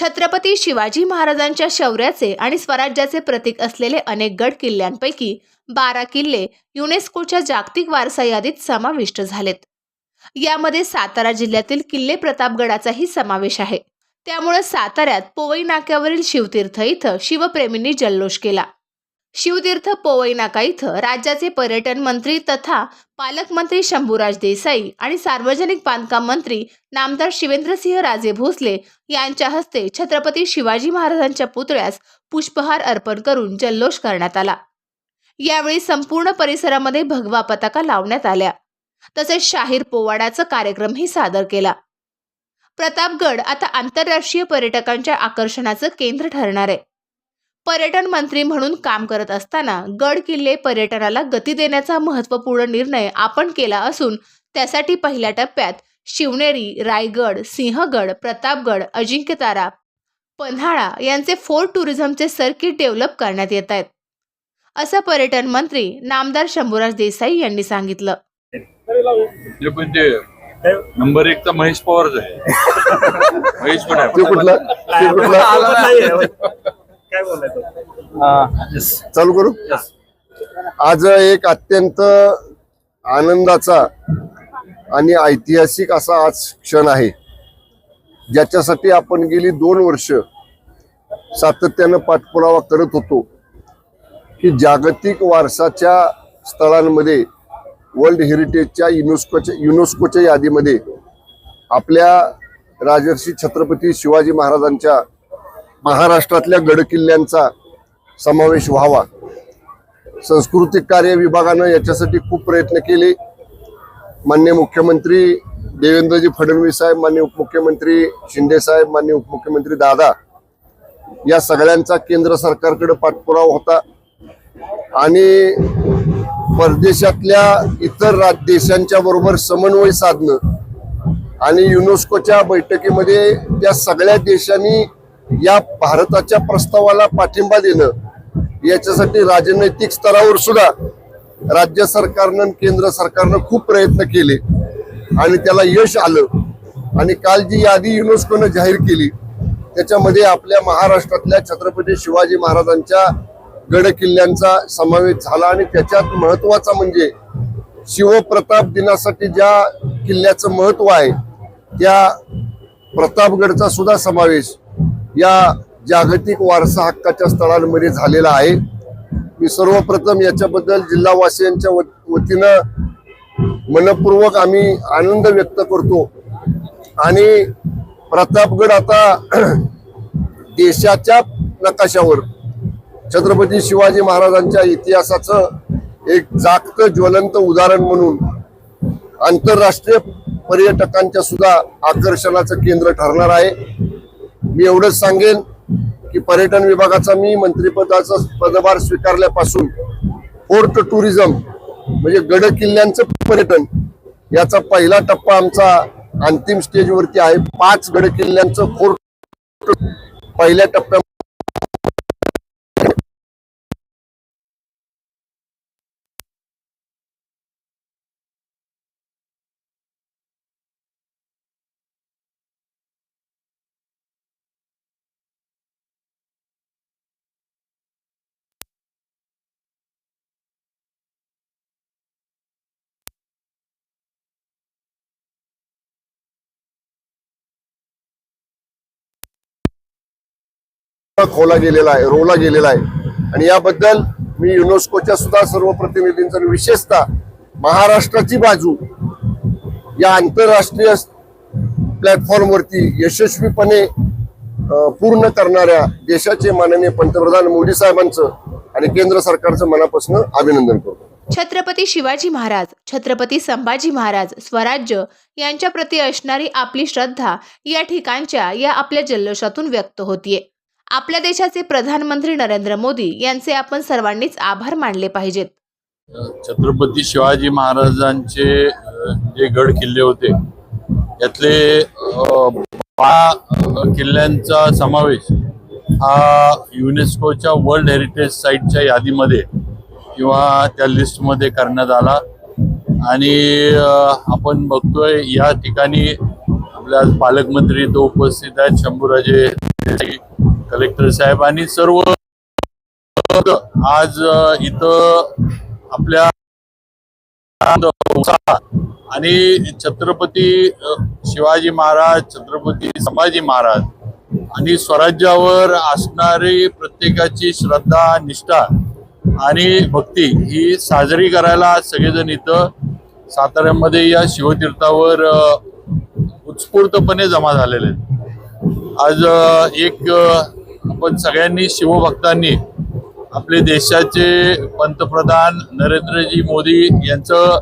छत्रपती शिवाजी महाराजांच्या शौर्याचे आणि स्वराज्याचे प्रतीक असलेले अनेक गड किल्ल्यांपैकी बारा किल्ले युनेस्कोच्या जागतिक वारसा यादीत समाविष्ट झालेत. यामध्ये सातारा जिल्ह्यातील किल्ले प्रतापगडाचाही समावेश आहे. त्यामुळे साताऱ्यात पोवई नाक्यावरील शिवतीर्थ इथं शिवप्रेमींनी जल्लोष केला. शिवतीर्थ पोवई नाका इथं राज्याचे पर्यटन मंत्री तथा पालकमंत्री शंभूराज देसाई आणि सार्वजनिक बांधकाम मंत्री नामदार शिवेंद्रसिंह राजे भोसले यांच्या हस्ते छत्रपती शिवाजी महाराजांच्या पुतळ्यास पुष्पहार अर्पण करून जल्लोष करण्यात आला. यावेळी संपूर्ण परिसरामध्ये भगवा पताका लावण्यात आल्या. तसेच शाहीर पोवाडाचा कार्यक्रमही सादर केला. प्रतापगड आता आंतरराष्ट्रीय पर्यटकांच्या आकर्षणाचं केंद्र ठरणार आहे. पर्यटन मंत्री म्हणून काम करत असताना गड किल्ले पर्यटनाला गती देण्याचा महत्त्वपूर्ण निर्णय आपण केला असून त्यासाठी पहिल्या टप्प्यात शिवनेरी रायगड सिंहगड प्रतापगड अजिंक्यतारा पन्हाळा यांचे फोर्ट टुरिझमचे सर्किट डेव्हलप करण्यात येत आहेत. असं पर्यटन मंत्री नामदार शंभूराज देसाई यांनी सांगितलं. ते नंबर एक तर महेश पवारच आहे. महेश पण आहे. काय बोलायचं चालू करू? आज एक अत्यंत आनंदाचा आणि ऐतिहासिक असा आज क्षण आहे. ज्याच्यासाठी आपण गेली दोन वर्ष सातत्यानं पाठपुरावा करत होतो की जागतिक वारसाच्या स्थळांमध्ये वर्ल्ड हेरिटेजच्या युनेस्कोच्या युनेस्कोच्या यादीमध्ये आपल्या राजर्षी छत्रपती शिवाजी महाराजांच्या महाराष्ट्रातल्या गडकिल्ल्यांचा समावेश व्हावा. सांस्कृतिक कार्य विभागानं याच्यासाठी खूप प्रयत्न केले. मान्य मुख्यमंत्री देवेंद्रजी फडणवीस साहेब मान्य उपमुख्यमंत्री शिंदे साहेब मान्य उपमुख्यमंत्री दादा या सगळ्यांचा केंद्र सरकारकडे पाठपुरावा होता. आणि परदेशातल्या इतर राज देशांच्या बरोबर समन्वय साधणं आणि युनेस्कोच्या बैठकीमध्ये त्या सगळ्या देशांनी या भारताच्या प्रस्तावाला पाठिंबा देणं याच्यासाठी राजनैतिक स्तरावर सुद्धा राज्य सरकारनं आणि केंद्र सरकारनं खूप प्रयत्न केले. आणि त्याला यश आलं. आणि काल जी यादी युनेस्कोनं जाहीर केली त्याच्यामध्ये आपल्या महाराष्ट्रातल्या छत्रपती शिवाजी महाराजांच्या गड किल्ल्यांचा समावेश झाला. आणि त्याच्यात महत्त्वाचा म्हणजे शिवप्रताप दिनासाठी ज्या किल्ल्याचं महत्त्व आहे त्या प्रतापगडचा सुद्धा समावेश या जागतिक वारसा हक्काच्या स्थळांमध्ये झालेला आहे. मी सर्वप्रथम याच्याबद्दल जिल्हावासियांच्या वतीनं मनपूर्वक आम्ही आनंद व्यक्त करतो. आणि प्रतापगड आता देशाच्या नकाशावर छत्रपती शिवाजी महाराजांच्या इतिहासाचं एक जागत ज्वलंत उदाहरण म्हणून आंतरराष्ट्रीय पर्यटकांच्या सुद्धा आकर्षणाचं केंद्र ठरणार आहे. मी एवढंच सांगेन की पर्यटन विभागाचा मी मंत्रिपदाचा पदभार स्वीकारल्यापासून फोर्ट टुरिझम म्हणजे गड किल्ल्यांचं पर्यटन याचा पहिला टप्पा आमचा अंतिम स्टेजवरती आहे. पाच गड किल्ल्यांचं फोर्ट पहिल्या टप्प्या खोला गेलेला आहे रोवला गेलेला आहे. आणि याबद्दल मी युनेस्कोच्या सुद्धा सर्व प्रतिनिधींचा विशेषतः महाराष्ट्राची बाजू या आंतरराष्ट्रीय प्लॅटफॉर्मवरती यशस्वीपणे पूर्ण करणाऱ्या देशाचे माननीय पंतप्रधान मोदी साहेबांचं आणि केंद्र सरकारचं मनापासून अभिनंदन करतो. छत्रपती शिवाजी महाराज छत्रपती संभाजी महाराज स्वराज्य यांच्या प्रती असणारी आपली श्रद्धा या ठिकाणच्या या आपल्या जल्लोषातून व्यक्त होतीये. आपल्या देशाचे प्रधानमंत्री नरेंद्र मोदी यांचे आपण सर्वांनीच आभार मानले पाहिजेत. छत्रपती शिवाजी महाराजांचे जे गड किल्ले होते यातले किल्ल्यांचा समावेश हा युनेस्कोच्या वर्ल्ड हेरिटेज साईटच्या यादीमध्ये किंवा त्या लिस्टमध्ये करण्यात आला. आणि आपण बघतोय या ठिकाणी आपल्या पालकमंत्री तो उपस्थित आहेत शंभूराजे कलेक्टर साहेब आणि सर्व आज इथं आपल्या आणि छत्रपती शिवाजी महाराज छत्रपती संभाजी महाराज आणि स्वराज्यावर असणारी प्रत्येकाची श्रद्धा निष्ठा आणि भक्ती ही साजरी करायला सगळेजण इथं साताऱ्यामध्ये या शिवतीर्थावर उत्स्फूर्तपणे जमा झालेले आहेत. आज एक आपण सगळ्यांनी शिवभक्तांनी आपले देशाचे पंतप्रधान नरेंद्रजी मोदी यांचं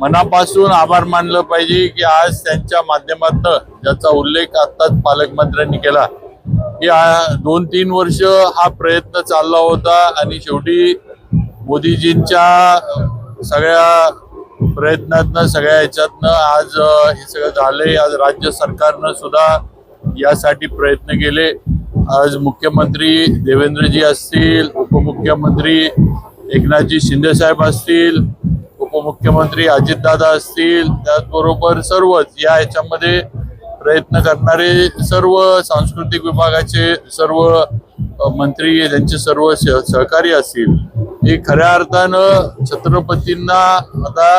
मनापासून आभार मानलं पाहिजे की आज त्यांच्या माध्यमातनं ज्याचा उल्लेख आत्ताच पालकमंत्र्यांनी केला. की दोन तीन वर्ष हा प्रयत्न चालला होता आणि शेवटी मोदीजींच्या सगळ्या प्रयत्नातनं सगळ्या ह्याच्यातनं आज हे सगळं झालंय. आज राज्य सरकारनं सुद्धा यासाठी प्रयत्न केले. आज मुख्यमंत्री देवेंद्रजी असतील उपमुख्यमंत्री एकनाथजी शिंदेसाहेब असतील उपमुख्यमंत्री अजितदादा असतील त्याचबरोबर सर्वच या ह्याच्यामध्ये प्रयत्न करणारे सर्व सांस्कृतिक विभागाचे सर्व मंत्री त्यांचे सर्व स- सहकारी असतील. हे खऱ्या अर्थानं छत्रपतींना आता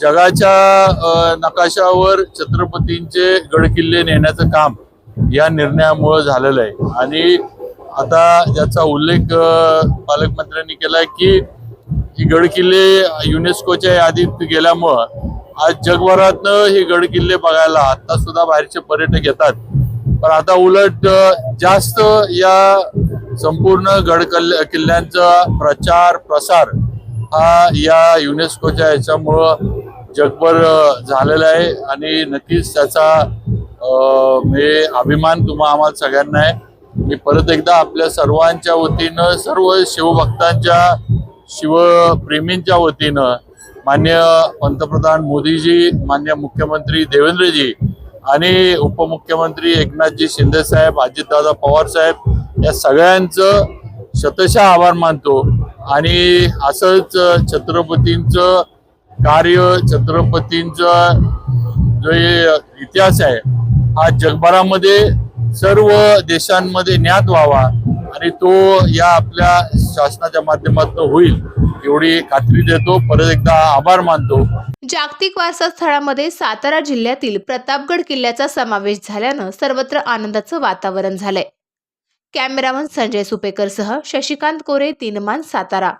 जगाच्या नकाशावर छत्रपतींचे गडकिल्ले नेण्याचं काम या निर्णयामुळं झालेलं आहे. आणि आता याचा उल्लेख पालकमंत्र्यांनी पालकमंत्र्यांनी आहे की ही गडकिल्ले युनेस्कोच्या यादीत गेल्यामुळं आज जगभरातनं हे गडकिल्ले बघायला आता सुद्धा बाहेरचे पर्यटक येतात. पण आता उलट जास्त या संपूर्ण गड किल्ल्यांचा प्रचार प्रसार हा या युनेस्कोच्या याच्यामुळं जगभर झालेला आहे. आणि नक्कीच त्याचा हे अभिमान तुम्हा आम्हाला सगळ्यांना आहे. मी परत एकदा आपल्या सर्वांच्या वतीनं सर्व शिवभक्तांच्या शिवप्रेमींच्या वतीनं मान्य पंतप्रधान मोदीजी मान्य मुख्यमंत्री देवेंद्रजी आणि उपमुख्यमंत्री एकनाथजी शिंदे साहेब अजितदादा पवार साहेब या सगळ्यांचं शतशः आभार मानतो. आणि असंच छत्रपतींचं कार्य छत्रपतींचं जो इतिहास आहे हा जगभरामध्ये सर्व देशांमध्ये ज्ञात व्हावा आणि तो या आपल्या शासनाच्या माध्यमातून होईल एवढी खात्री देतो. परत एकदा आभार मानतो. जागतिक वारसा स्थळामध्ये सातारा जिल्ह्यातील प्रतापगड किल्ल्याचा समावेश झाल्यानं सर्वत्र आनंदाचं वातावरण झालंय. कॅमेरामन संजय सुपेकर सह शशिकांत कोरे तीनमान सातारा.